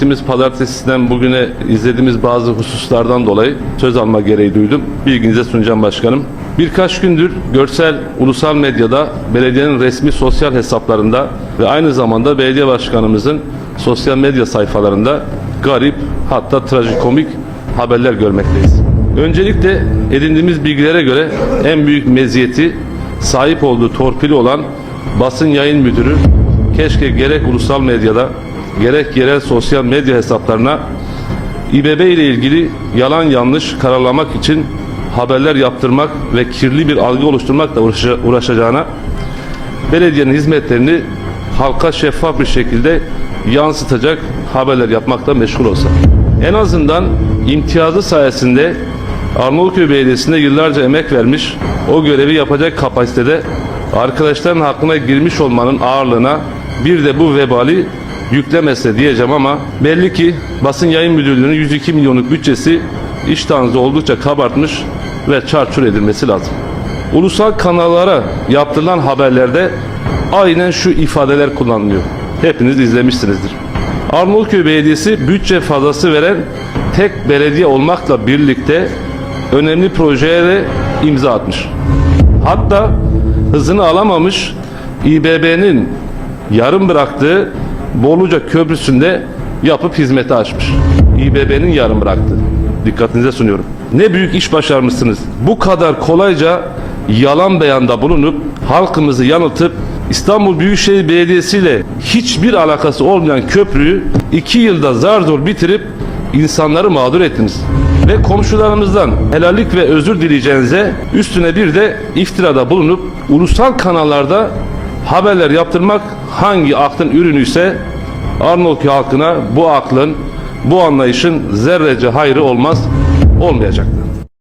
geçtiğimiz pazartesiden bugüne izlediğimiz bazı hususlardan dolayı söz alma gereği duydum. Bilginize sunacağım başkanım. Birkaç gündür görsel ulusal medyada belediyenin resmi sosyal hesaplarında ve aynı zamanda belediye başkanımızın sosyal medya sayfalarında garip hatta trajikomik haberler görmekteyiz. Öncelikle edindiğimiz bilgilere göre en büyük meziyeti sahip olduğu torpili olan basın yayın müdürü keşke gerek ulusal medyada gerek yerel sosyal medya hesaplarına İBB ile ilgili yalan yanlış kararlamak için haberler yaptırmak ve kirli bir algı oluşturmakla uğraşa- uğraşacağına belediyenin hizmetlerini halka şeffaf bir şekilde yansıtacak haberler yapmakla meşgul olsa. En azından imtiyazı sayesinde Arnavutköy Belediyesi'nde yıllarca emek vermiş, o görevi yapacak kapasitede arkadaşların hakkına girmiş olmanın ağırlığına bir de bu vebali yüklemese diyeceğim ama belli ki basın yayın müdürlüğünün 102 milyonluk bütçesi iştahınızı oldukça kabartmış ve çarçur edilmesi lazım. Ulusal kanallara yaptırılan haberlerde aynen şu ifadeler kullanılıyor. Hepiniz izlemişsinizdir. Arnavutköy Belediyesi bütçe fazlası veren tek belediye olmakla birlikte önemli projeye de imza atmış. Hatta hızını alamamış İBB'nin yarım bıraktığı Boluca Köprüsü'nde yapıp hizmete açmış. İBB'nin yarım bıraktığı. Dikkatinize sunuyorum. Ne büyük iş başarmışsınız. Bu kadar kolayca yalan beyanda bulunup halkımızı yanıltıp İstanbul Büyükşehir Belediyesi ile hiçbir alakası olmayan köprüyü iki yılda zar zor bitirip insanları mağdur ettiniz. Ve komşularımızdan helallik ve özür dileyeceğinize üstüne bir de iftirada bulunup ulusal kanallarda haberler yaptırmak hangi aklın ürünüyse Arnavutköy halkına bu aklın, bu anlayışın zerrece hayrı olmaz, olmayacaktır.